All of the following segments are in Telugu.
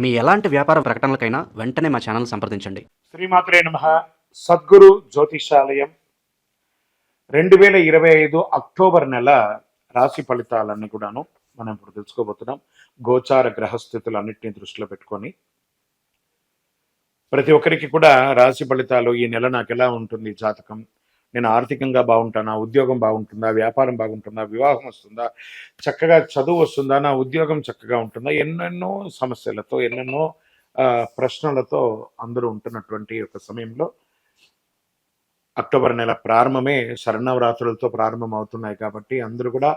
మీ ఎలాంటి వ్యాపార ప్రకటనలకైనా వెంటనే మా ఛానల్ సంప్రదించండి. శ్రీమాత్రే నమ. సద్గురు జ్యోతిషాలయం. రెండు వేల ఇరవై ఐదు అక్టోబర్ నెల రాశి ఫలితాలన్నీ కూడాను మనం ఇప్పుడు తెలుసుకోబోతున్నాం. గోచార గ్రహస్థితులన్నింటినీ దృష్టిలో పెట్టుకొని. ప్రతి ఒక్కరికి కూడా రాశి ఫలితాలు ఈ నెల నాకు ఎలా ఉంటుంది జాతకం నేను ఆర్థికంగా బాగుంటానా? ఉద్యోగం బాగుంటుందా? వ్యాపారం బాగుంటుందా? వివాహం వస్తుందా? చక్కగా చదువు వస్తుందా? నా ఉద్యోగం చక్కగా ఉంటుందా? ఎన్నెన్నో సమస్యలతో ఎన్నెన్నో ప్రశ్నలతో అందరూ ఉంటున్నటువంటి ఒక సమయంలో అక్టోబర్ నెల ప్రారంభమే శరణవరాత్రులతో ప్రారంభం అవుతున్నాయి కాబట్టి అందరూ కూడా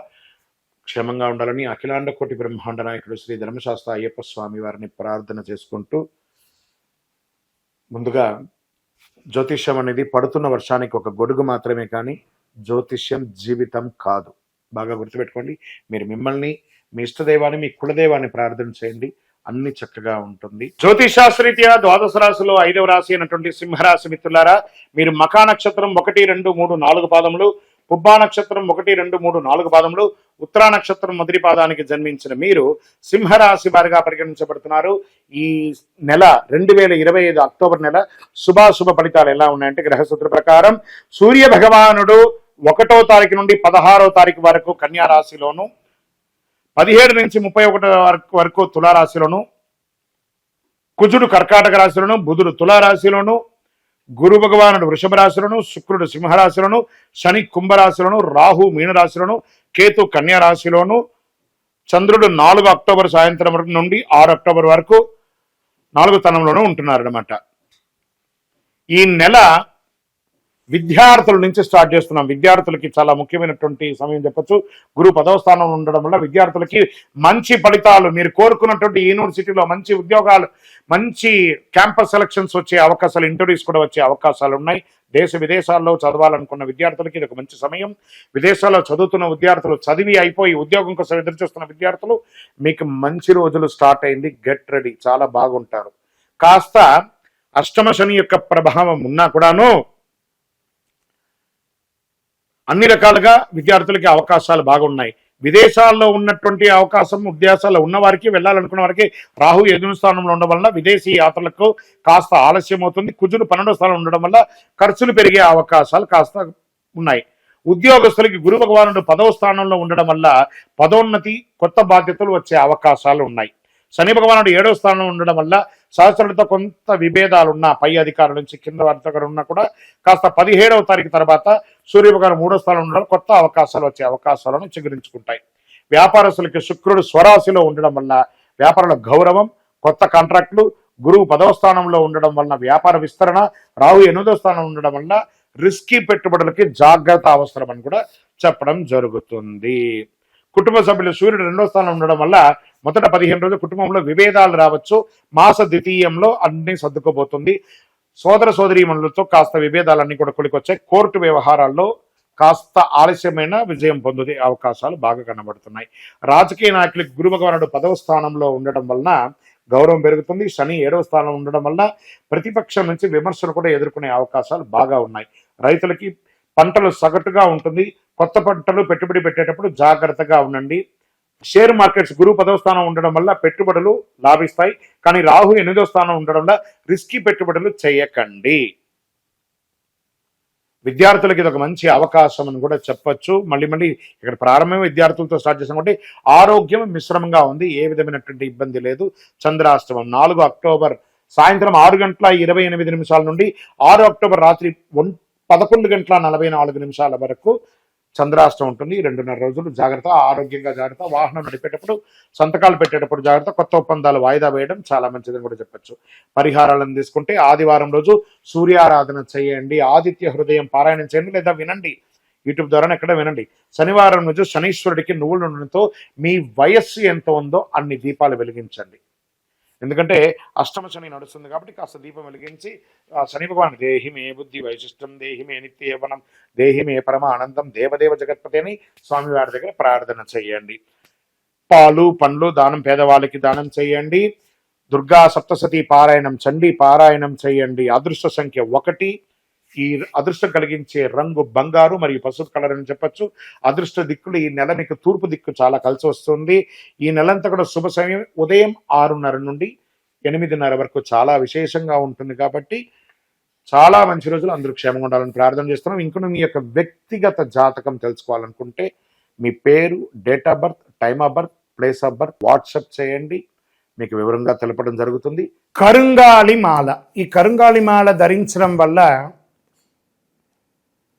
క్షేమంగా ఉండాలని అఖిలాండ కోటి బ్రహ్మాండ నాయకుడు శ్రీ ధర్మశాస్త్ర అయ్యప్ప స్వామి వారిని ప్రార్థన చేసుకుంటూ ముందుగా జ్యోతిష్యం అనేది పడుతున్న వర్షానికి ఒక గొడుగు మాత్రమే కానీ జ్యోతిష్యం జీవితం కాదు. బాగా గుర్తుపెట్టుకోండి. మీరు మిమ్మల్ని మీ ఇష్టదైవాన్ని మీ కులదైవాన్ని ప్రార్థన చేయండి. అన్ని చక్కగా ఉంటుంది. జ్యోతిషాస్త్రీత్యా ద్వాదశ రాశిలో ఐదవ రాశి అయినటువంటి సింహరాశి మిత్రులారా మీరు మకా నక్షత్రం ఒకటి రెండు మూడు నాలుగు పాదములు పుబ్బా నక్షత్రం ఒకటి రెండు మూడు నాలుగు పాదములు ఉత్తరా నక్షత్రం మొదటి పాదానికి జన్మించిన మీరు సింహరాశి వారిగా పరిగణించబడుతున్నారు. ఈ నెల రెండు వేల ఇరవై ఐదు అక్టోబర్ నెల శుభాశుభ ఫలితాలు ఎలా ఉన్నాయంటే గ్రహసూత్ర ప్రకారం సూర్య భగవానుడు ఒకటో తారీఖు నుండి పదహారో తారీఖు వరకు కన్యా రాశిలోను పదిహేడు నుంచి ముప్పై ఒకటో వరకు వరకు తులారాశిలోను కుజుడు కర్కాటక రాశిలోను బుధుడు తులారాశిలోను గురు భగవానుడు వృషభ రాశులను శుక్రుడు సింహరాశులను శని కుంభరాశులను రాహు మీనరాశిలోను కేతు కన్యారాశిలోను చంద్రుడు నాలుగు అక్టోబర్ సాయంత్రం వరకు నుండి ఆరు అక్టోబర్ వరకు నాలుగు తనంలోనూ ఉంటున్నారనమాట ఈ నెల విద్యార్థుల నుంచి స్టార్ట్ చేస్తున్నాం. విద్యార్థులకి చాలా ముఖ్యమైనటువంటి సమయం చెప్పొచ్చు. గురువు పదవ స్థానంలో ఉండడం వల్ల విద్యార్థులకి మంచి ఫలితాలు మీరు కోరుకున్నటువంటి యూనివర్సిటీలో మంచి ఉద్యోగాలు మంచి క్యాంపస్ సెలక్షన్స్ వచ్చే అవకాశాలు ఇంటర్వ్యూస్ కూడా వచ్చే అవకాశాలు ఉన్నాయి. దేశ విదేశాల్లో చదవాలనుకున్న విద్యార్థులకి ఇది ఒక మంచి సమయం. విదేశాల్లో చదువుతున్న విద్యార్థులు చదివి అయిపోయి ఉద్యోగం కోసం ఎదురు చూస్తున్న విద్యార్థులు మీకు మంచి రోజులు స్టార్ట్ అయింది. Get ready. చాలా బాగుంటారు. కాస్త అష్టమ శని యొక్క ప్రభావం ఉన్నా కూడాను అన్ని రకాలుగా విద్యార్థులకి అవకాశాలు బాగున్నాయి. విదేశాల్లో ఉన్నటువంటి అవకాశం ఉద్దేశాల్లో ఉన్న వారికి వెళ్ళాలనుకున్న వారికి రాహు ఎదురు స్థానంలో ఉండడం వల్ల విదేశీ యాత్రలకు కాస్త ఆలస్యం అవుతుంది. కుజులు పన్నెండో స్థానంలో ఉండడం వల్ల ఖర్చులు పెరిగే అవకాశాలు కాస్త ఉన్నాయి. ఉద్యోగస్తులకి గురు భగవానుడు పదవ స్థానంలో ఉండడం వల్ల పదోన్నతి కొత్త బాధ్యతలు వచ్చే అవకాశాలు ఉన్నాయి. శని భగవానుడు ఏడవ స్థానంలో ఉండడం వల్ల సహచరులతో కొంత విభేదాలు ఉన్న పై అధికారుల నుంచి కింద వారి దగ్గర ఉన్నా కూడా కాస్త పదిహేడవ తారీఖు తర్వాత సూర్య భగవాన్ మూడో స్థానంలో ఉండడం కొత్త అవకాశాలు వచ్చే అవకాశాలను చిగురించుకుంటాయి. వ్యాపారస్తులకి శుక్రుడు స్వరాశిలో ఉండడం వల్ల వ్యాపారుల గౌరవం కొత్త కాంట్రాక్టులు గురువు పదవ స్థానంలో ఉండడం వలన వ్యాపార విస్తరణ రాహు ఎనిమిదో స్థానం ఉండడం వల్ల రిస్కీ పెట్టుబడులకి జాగ్రత్త అవసరం అని కూడా చెప్పడం జరుగుతుంది. కుటుంబ సభ్యులు సూర్యుడు రెండో స్థానం ఉండడం వల్ల మొదట పదిహేను రోజులు కుటుంబంలో విభేదాలు రావచ్చు. మాస ద్వితీయంలో అన్ని సర్దుకోబోతుంది. సోదర సోదరీమణులతో కాస్త విభేదాలన్నీ కూడా కొలికొచ్చాయి. కోర్టు వ్యవహారాల్లో కాస్త ఆలస్యమైన విజయం పొందే అవకాశాలు బాగా కనబడుతున్నాయి. రాజకీయ నాయకులు గురు భగవానుడు పదవ స్థానంలో ఉండడం వలన గౌరవం పెరుగుతుంది. శని ఏడవ స్థానంలో ఉండడం వల్ల ప్రతిపక్షం నుంచి విమర్శలు కూడా ఎదుర్కొనే అవకాశాలు బాగా ఉన్నాయి. రైతులకి పంటలు సగటుగా ఉంటుంది. కొత్త పంటలు పెట్టుబడి పెట్టేటప్పుడు జాగ్రత్తగా ఉండండి. షేర్ మార్కెట్స్ గురువు పదవ స్థానం ఉండడం వల్ల పెట్టుబడులు లాభిస్తాయి. కానీ రాహు ఎనిమిదో స్థానం ఉండడం వల్ల రిస్కీ పెట్టుబడులు చేయకండి. విద్యార్థులకి ఇది ఒక మంచి అవకాశం అని కూడా చెప్పొచ్చు. మళ్ళీ మళ్ళీ ఇక్కడ ప్రారంభమే విద్యార్థులతో స్టార్ట్ చేసాం కాబట్టి ఆరోగ్యం మిశ్రమంగా ఉంది. ఏ విధమైనటువంటి ఇబ్బంది లేదు. చంద్రాష్టమం నాలుగు అక్టోబర్ సాయంత్రం ఆరు గంటల ఇరవై ఎనిమిది నిమిషాల నుండి ఆరు అక్టోబర్ రాత్రి ఒన్ పదకొండు గంటల నలభై నాలుగు నిమిషాల వరకు చంద్రాష్టం ఉంటుంది. రెండున్నర రోజులు జాగ్రత్త ఆరోగ్యంగా జాగ్రత్త వాహనం నడిపేటప్పుడు సంతకాలు పెట్టేటప్పుడు జాగ్రత్త కొత్త ఒప్పందాలు వాయిదా వేయడం చాలా మంచిదని కూడా చెప్పొచ్చు. పరిహారాలను తీసుకుంటే ఆదివారం రోజు సూర్యారాధన చేయండి. ఆదిత్య హృదయం పారాయణం చేయండి లేదా వినండి. యూట్యూబ్ ద్వారా ఎక్కడ వినండి. శనివారం రోజు శనీశ్వరుడికి నువ్వుల నూనెతో మీ వయస్సు ఎంత ఉందో అన్ని దీపాలు వెలిగించండి. ఎందుకంటే అష్టమ శని నడుస్తుంది కాబట్టి కాస్త దీపం వెలిగించి ఆ శని భగవాన్ దేహిమే బుద్ధి వైశిష్టం దేహిమే నిత్యవనం దేహిమే పరమ ఆనందం దేవదేవ జగత్పతి అని స్వామివారి దగ్గర ప్రార్థన చేయండి. పాలు పండ్లు దానం పేదవాళ్ళకి దానం చేయండి. దుర్గా సప్తసతి పారాయణం చండీ పారాయణం చేయండి. అదృష్ట సంఖ్య ఒకటి. ఈ అదృష్టం కలిగించే రంగు బంగారు మరియు పసుపు కలర్ అని చెప్పొచ్చు. అదృష్ట దిక్కులు ఈ నెల మీకు తూర్పు దిక్కు చాలా కలిసి వస్తుంది. ఈ నెలంతా కూడా శుభ సమయం. ఉదయం ఆరున్నర నుండి ఎనిమిదిన్నర వరకు చాలా విశేషంగా ఉంటుంది కాబట్టి చాలా మంచి రోజులు. అందరూ క్షేమంగా ఉండాలని ప్రార్థన చేస్తున్నాం. ఇంకొక మీ యొక్క వ్యక్తిగత జాతకం తెలుసుకోవాలనుకుంటే మీ పేరు date of birth time of birth place of birth WhatsApp చేయండి. మీకు వివరంగా తెలపడం జరుగుతుంది. కరుంగాలి మాల ఈ కరుంగాలి మాల ధరించడం వల్ల